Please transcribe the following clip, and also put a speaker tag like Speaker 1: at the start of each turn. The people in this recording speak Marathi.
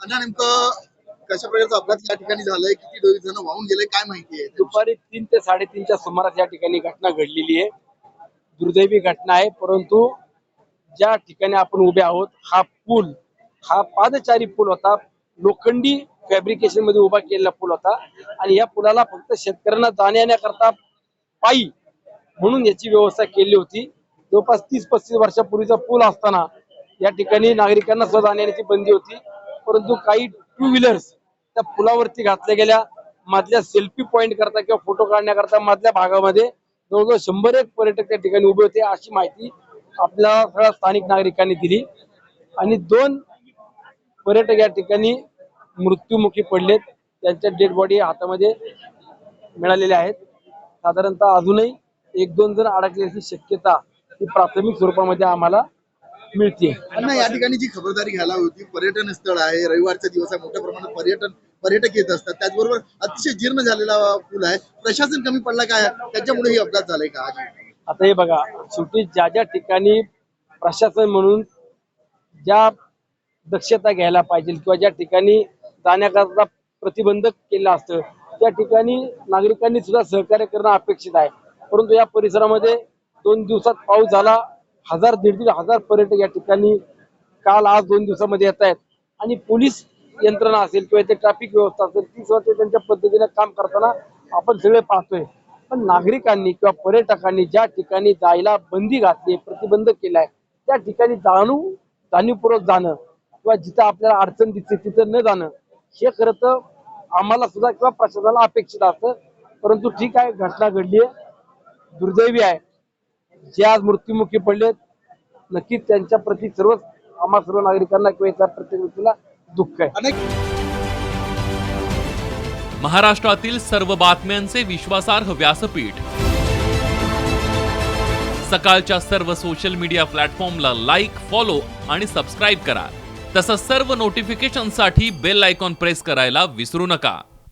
Speaker 1: अण्णा नेमकं कशा प्रकारचा अपघात या ठिकाणी झालाय? किती दोघी जण वाहून गेले काय माहिती आहे?
Speaker 2: दुपारी तीन ते साडेतीनच्या सुमारास या ठिकाणी घटना घडलेली आहे. दुर्दैवी घटना आहे परंतु ज्या ठिकाणी आपण उभे आहोत हा पूल हा पादचारी पूल होता. लोखंडी फॅब्रिकेशनमध्ये उभा केलेला पूल होता. आणि या पुलाला फक्त शेतकऱ्यांना जाण्या येण्याकरता पायी म्हणून याची व्यवस्था केली होती. जवळपास तीस पस्तीस वर्षापूर्वीचा पूल असताना या ठिकाणी नागरिकांना सुद्धा जाण्या येण्याची बंदी होती. परंतु काही टू व्हीलर्स त्या पुलावरती घातल्या गेल्या. मधल्या सेल्फी पॉइंट करता किंवा फोटो काढण्याकरता मधल्या भागामध्ये जवळजवळ शंभर एक पर्यटक त्या ठिकाणी उभे होते अशी माहिती आपल्या सगळ्या स्थानिक नागरिकांनी दिली. आणि दोन पर्यटक या ठिकाणी मृत्युमुखी पडलेत. त्यांच्या डेड बॉडी हातामध्ये मिळालेल्या आहेत. साधारणतः अजूनही एक दोन जण अडकल्याची शक्यता ही प्राथमिक स्वरूपामध्ये आम्हाला मिळते
Speaker 1: अण्णा या ठिकाणी जी खबरदारी घ्यायला होती पर्यटन स्थळ आहे रविवारचा दिवस आहे मोठ्या प्रमाणात पर्यटन पर्यटक येत असतात. त्याचबरोबर अतिशय जीर्ण झालेला पूल आहे. प्रशासन कमी पडला काय त्याच्यामुळे ही अपघात झालाय का? आज
Speaker 2: आता हे बघा शेवटी ज्या ज्या ठिकाणी प्रशासन म्हणून ज्या दक्षता घ्यायला पाहिजे किंवा ज्या ठिकाणी जाण्याकरता प्रतिबंधक केलं असतं त्या ठिकाणी नागरिकांनी सुद्धा सहकार्य करणं अपेक्षित आहे. परंतु या परिसरामध्ये दोन दिवसात पाऊस झाला हजार दीड दीड हजार पर्यटक या ठिकाणी काल आज दोन दिवसामध्ये येत आहेत. आणि पोलीस यंत्रणा असेल किंवा इथे ट्रॅफिक व्यवस्था असेल ती सुद्धा ते त्यांच्या पद्धतीने काम करताना आपण सगळे पाहतोय. पण नागरिकांनी किंवा पर्यटकांनी ज्या ठिकाणी जायला बंदी घातली प्रतिबंध केलाय त्या ठिकाणी जाणू जाणीवपूर्वक जाणं किंवा जिथं आपल्याला अडचण दिसते तिथं न जाणं हे खरं तर आम्हाला सुद्धा किंवा प्रशासनाला अपेक्षित असतं. परंतु ठीक आहे घटना घडली आहे दुर्दैवी आहे. जे आज मृत्युमुखी पडलेत नक्कीच त्यांच्या प्रती सर्व आम्हा सर्व नागरिकांना किंवा इथल्या प्रत्येक व्यक्तीला दुःख आहे.
Speaker 1: अनेक
Speaker 3: महाराष्ट्रातील सर्व बातम्यांचे विश्वासार्ह व्यासपीठ. सकाळच्या सर्व सोशल मीडिया प्लॅटफॉर्मला लाईक फॉलो आणि सबस्क्राईब करा. तसंच सर्व नोटिफिकेशनसाठी बेल आयकॉन प्रेस करायला विसरू नका.